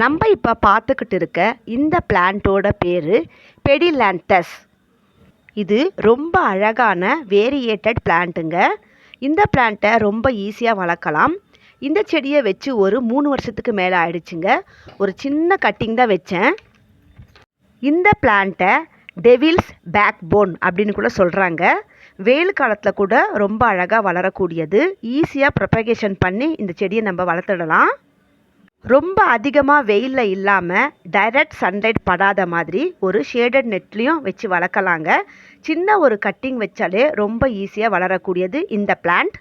நம்ம இப்போ பார்த்துக்கிட்டு இருக்க இந்த பிளான்ட்டோட பேர் பெடிலாண்டஸ் இது ரொம்ப அழகான வேரியேட்டட் பிளான்ட்டுங்க இந்த பிளான்ட்டை ரொம்ப ஈஸியாக வளர்க்கலாம். இந்த செடியை வச்சு ஒரு மூணு வருஷத்துக்கு மேலே ஆயிடுச்சுங்க. ஒரு சின்ன கட்டிங் தான் வச்சேன். இந்த பிளான்ட்டை டெவில்ஸ் பேக் போன் அப்படின்னு கூட சொல்கிறாங்க வெயில் காலத்தில் கூட ரொம்ப அழகாக வளரக்கூடியது. ஈஸியாக ப்ரொபகேஷன் பண்ணி இந்த செடியை நம்ம வளர்த்துடலாம். ரொம்ப அதிகமாக வெயிலில் இல்லாமல் டைரக்ட் சன்லைட் படாத மாதிரி ஒரு ஷேடட் நெட்லேயும் வச்சு வளர்க்கலாங்க. சின்ன ஒரு கட்டிங் வச்சாலே ரொம்ப ஈஸியாக வளரக்கூடியது இந்த பிளான்ட்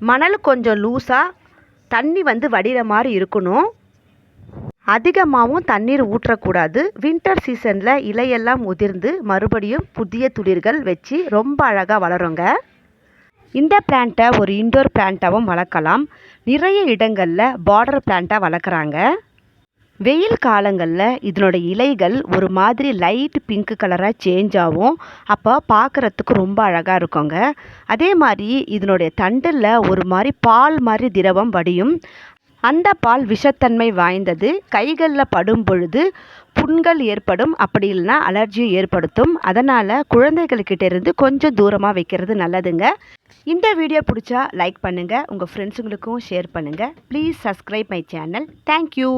மணல் கொஞ்சம் லூஸாக தண்ணி வந்து வடிகிற மாதிரி இருக்கணும். அதிகமாகவும் தண்ணீர் ஊற்றக்கூடாது. வின்டர் சீசனில் இலையெல்லாம் உதிர்ந்து மறுபடியும் புதிய துளிர்கள் வச்சு ரொம்ப அழகாக வளருங்க. இந்த பிளான்ட்டை ஒரு இன்டோர் பிளான்ட்டாகவும் வளர்க்கலாம். நிறைய இடங்களில் பார்டர் பிளான்ட்டாக வளர்க்குறாங்க. வெயில் காலங்களில் இதனோட இலைகள் ஒரு மாதிரி லைட் பிங்க் கலராக சேஞ்ச் ஆகும் அப்போ பார்க்குறதுக்கு ரொம்ப அழகாக இருக்குங்க. அதே மாதிரி இதனுடைய தண்டில் ஒரு மாதிரி பால் மாதிரி திரவம் வடியும். அந்த பால் விஷத்தன்மை வாய்ந்தது. கைகளில் படும் பொழுது புண்கள் ஏற்படும் அப்படி இல்லைன்னா அலர்ஜியும் ஏற்படுத்தும். அதனால் குழந்தைகள்கிட்ட இருந்து கொஞ்சம் தூரமாக வைக்கிறது நல்லதுங்க. இந்த வீடியோ பிடிச்சா லைக் பண்ணுங்கள் உங்கள் ஃப்ரெண்ட்ஸுங்களுக்கும் ஷேர் பண்ணுங்கள் please subscribe my channel thank you